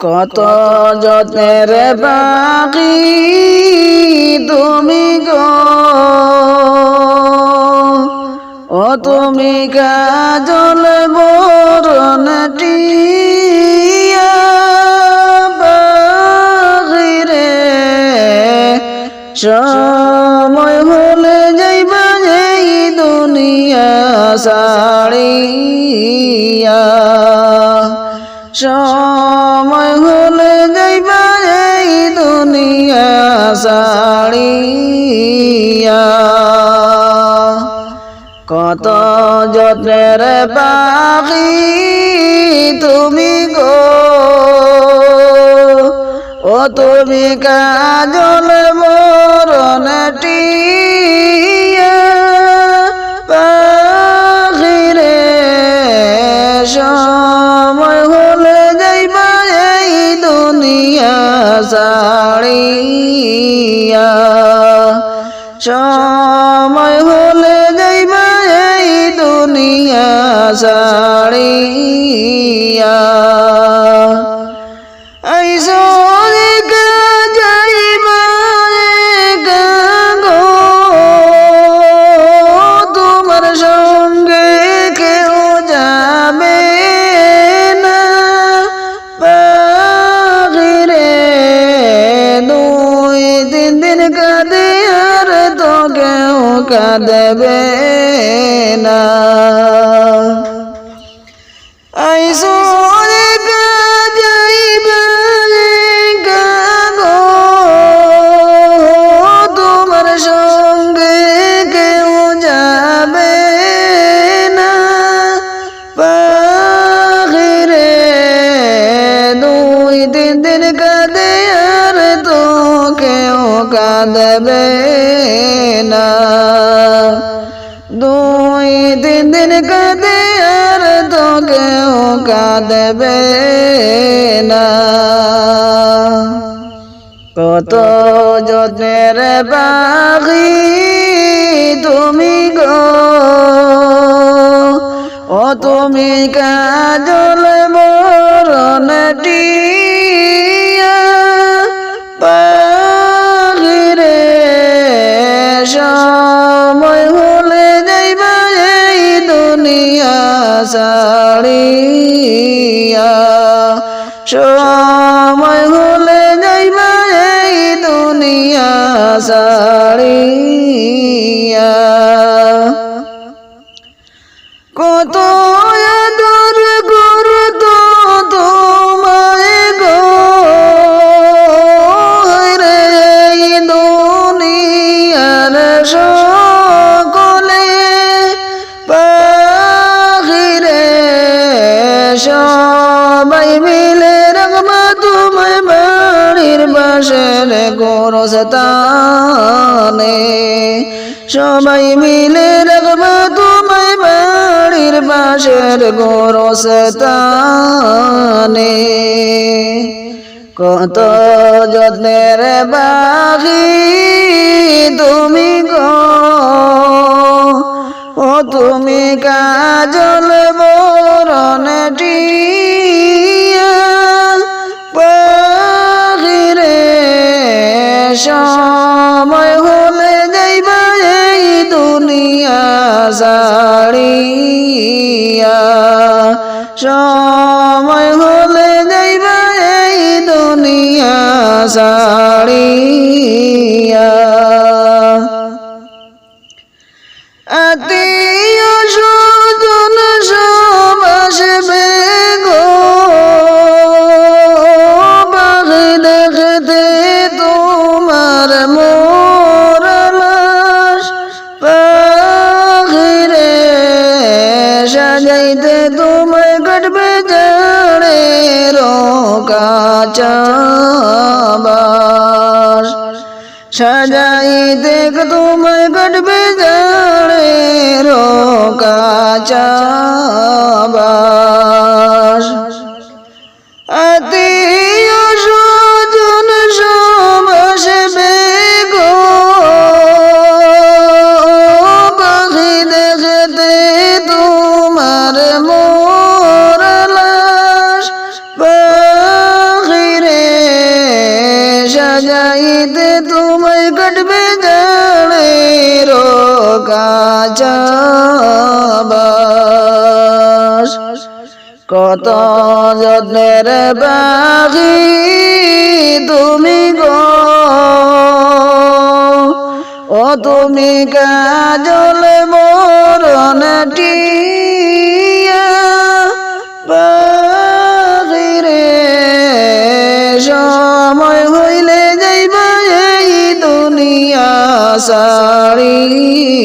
কত যত্নের বাকি তুমি গো? ও তুমি কাজল বরণটি সময় তুমি গো, ও তুমি কাজল মরণটি পাখিরে সময় হলে যাইবা এই দুনিয়া সাড়িয়া সময় হলে যাইবা কাঁদবে দুই তিন দিন কাঁদে আর তো কেউ কাঁদবে না। কত যত্নের বাগি তুমি গো, ও তুমি কাজল সাড়িয়া কত আদর করত তোমায় গো। রে দুনিয়ার সকলে পাখিরে গোরস্থানে সবাই মিলে রাখবা তোমায় বাড়ির বাসের গোরস্থানে কত যত্নের বাঘি তুমি গো। ও তুমি কাজল বরণটি সময় হলে যাইবা এই দুনিয়া সাড়িয়া সময় হলে যাইবা এই দুনিয়া সাড়িয়া আত্মীয় স্বজন সব সাজাই দেখ তোমায় কাটবে জাড়ে রোকাচাবাস কাছাবাস কত যত্নের বাঘি তুমি গো। ও তুমি কাজল মরণ টিয়া বাহিরে সময় হইলে যাইবা এই দুনিয়া সারিয়া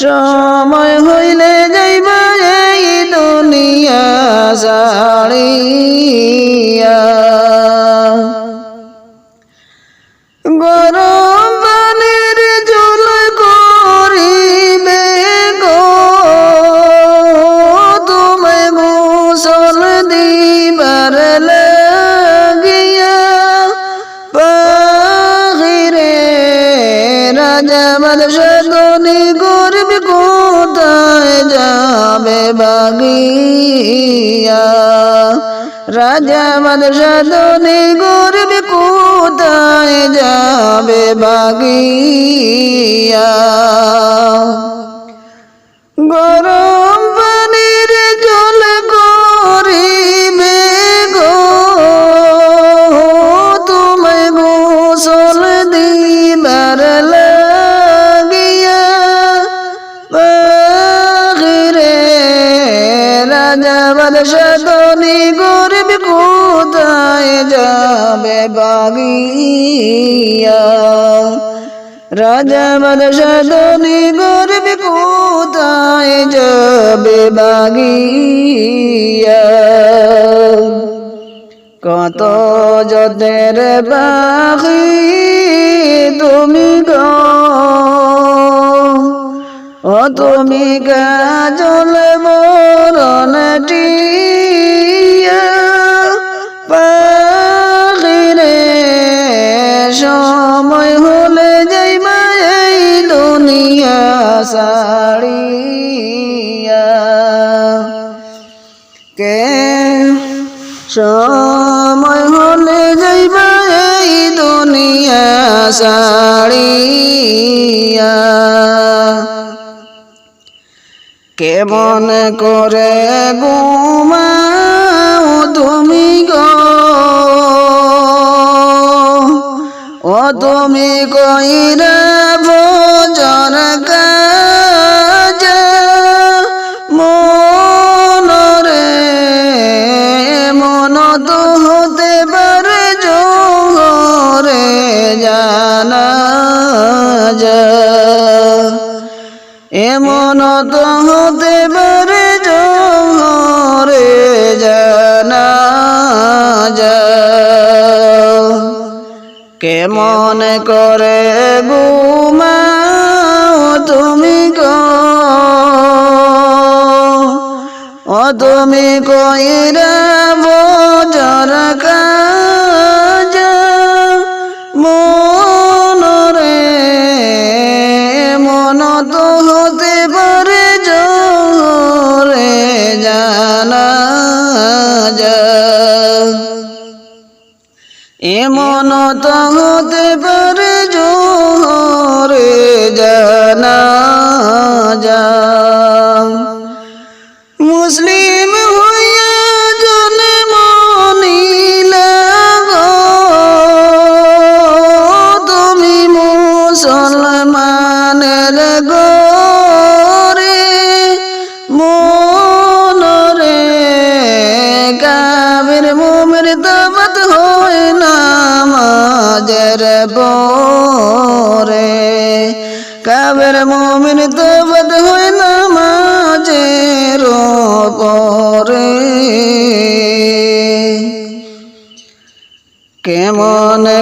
সময় হইলে যাইবা এই দুনিয়া সারিয়া গরম পানির জল করিবে গো, তুমি গোসল দিবার লাগিয়া। পাখিরে রাজা বাদশাহী গরিব কোথায় যাবে বাগিয়া? রাজা বাদশাহী গরিব কোথায় যাবে বাগিয়া? গরম বাদশাহী গরিব কোথায় যাবে বাগিয়া? রাজা বাদশাহী গরিব কোথায় যাবে বাগিয়া? কত যদের বাগি তুমি গাজল মরণ টিয়া পাখিরে সময় হলে যাইবা এই দুনিয়া সারিয়া। কে সময় হলে যাইবা এই দুনিয়া সারিয়া। কেমন করে ঘুমাও তুমি গো? ও তুমি কইরা এমন তো হতে পারে জোহরে জানা কেমন করে ঘুমাও তুমি?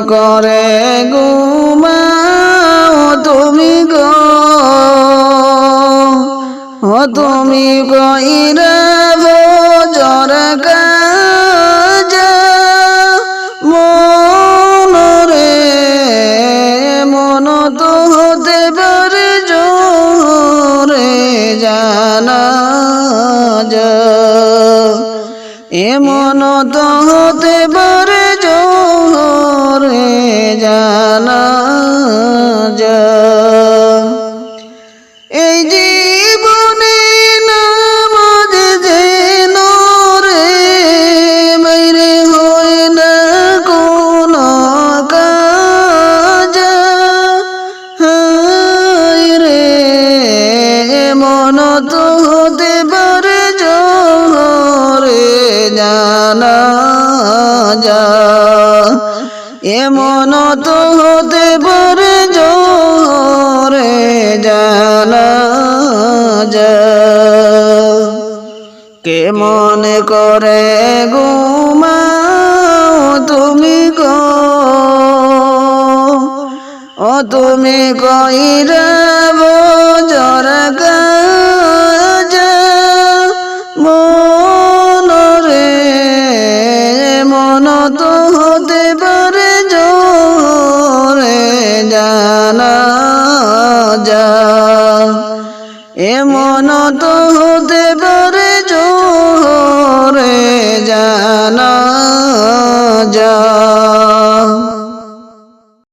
করে ঘুমাও তুমি গো। ও তুমি কইরা কাজ। মনরে মন তো হতে পারে জোরে জানা এমন তো হতে পারে জোরে কে মনে করে ঘুমাও তুমি গো? ও তুমি কইরা